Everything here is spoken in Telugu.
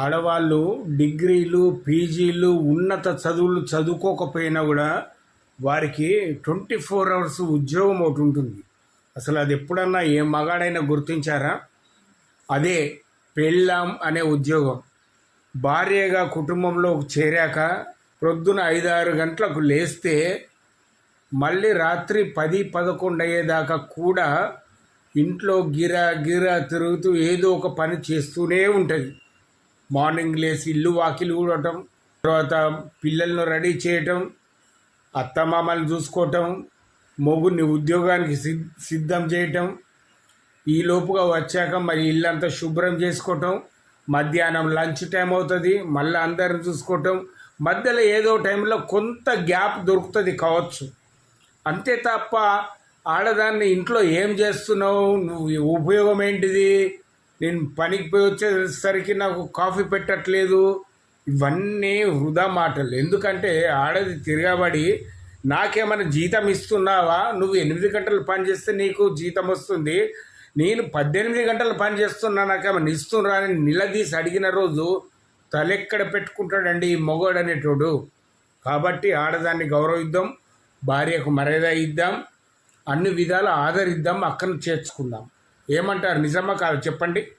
ఆడవాళ్ళు డిగ్రీలు పీజీలు ఉన్నత చదువులు చదువుకోకపోయినా కూడా వారికి ట్వంటీ ఫోర్ అవర్స్ ఉద్యోగం ఒకటి ఉంటుంది. అసలు అది ఎప్పుడన్నా ఏ మగాడైనా గుర్తించారా? అదే పెళ్ళాం అనే ఉద్యోగం. భార్యగా కుటుంబంలో చేరాక ప్రొద్దున ఐదు ఆరు గంటలకు లేస్తే మళ్ళీ రాత్రి పది పదకొండు అయ్యేదాకా కూడా ఇంట్లో గిరా గిరా తిరుగుతూ ఏదో ఒక పని చేస్తూనే ఉంటుంది. మార్నింగ్ లేచి ఇల్లు వాకిలు ఊడటం తర్వాత పిల్లలను రెడీ చేయటం అత్తమామల్ని చూసుకోవటం మొగుడిని ఉద్యోగానికి సిద్ సిద్ధం చేయటం ఈ లోపుగా వచ్చాక మరి ఇల్లంతా శుభ్రం చేసుకోవటం మధ్యాహ్నం లంచ్ టైం అవుతుంది మళ్ళీ అందరిని చూసుకోవటం మధ్యలో ఏదో టైంలో కొంత గ్యాప్ దొరుకుతుంది కావచ్చు. అంతే తప్ప ఆడదాన్ని ఇంట్లో ఏం చేస్తున్నావు? నువ్వు ఉపయోగం ఏంటిది? నేను పనికి పోయి వచ్చేసరికి నాకు కాఫీ పెట్టట్లేదు. ఇవన్నీ వృధా మాటలు. ఎందుకంటే ఆడది తిరగబడి నాకేమైనా జీతం ఇస్తున్నావా? నువ్వు ఎనిమిది గంటలు పని చేస్తే నీకు జీతం వస్తుంది. నేను పద్దెనిమిది గంటలు పని చేస్తున్నా నాకేమైనా ఇస్తున్నా అని నిలదీసి అడిగిన రోజు తలెక్కడ పెట్టుకుంటాడండి ఈ మొగోడు అనేటోడు. కాబట్టి ఆడదాన్ని గౌరవిద్దాం భార్యకు మర్యాద ఇద్దాం అన్ని విధాలు ఆదరిద్దాం అక్కను చేర్చుకుందాం. ఏమంటారు? నిజమా కాదు చెప్పండి.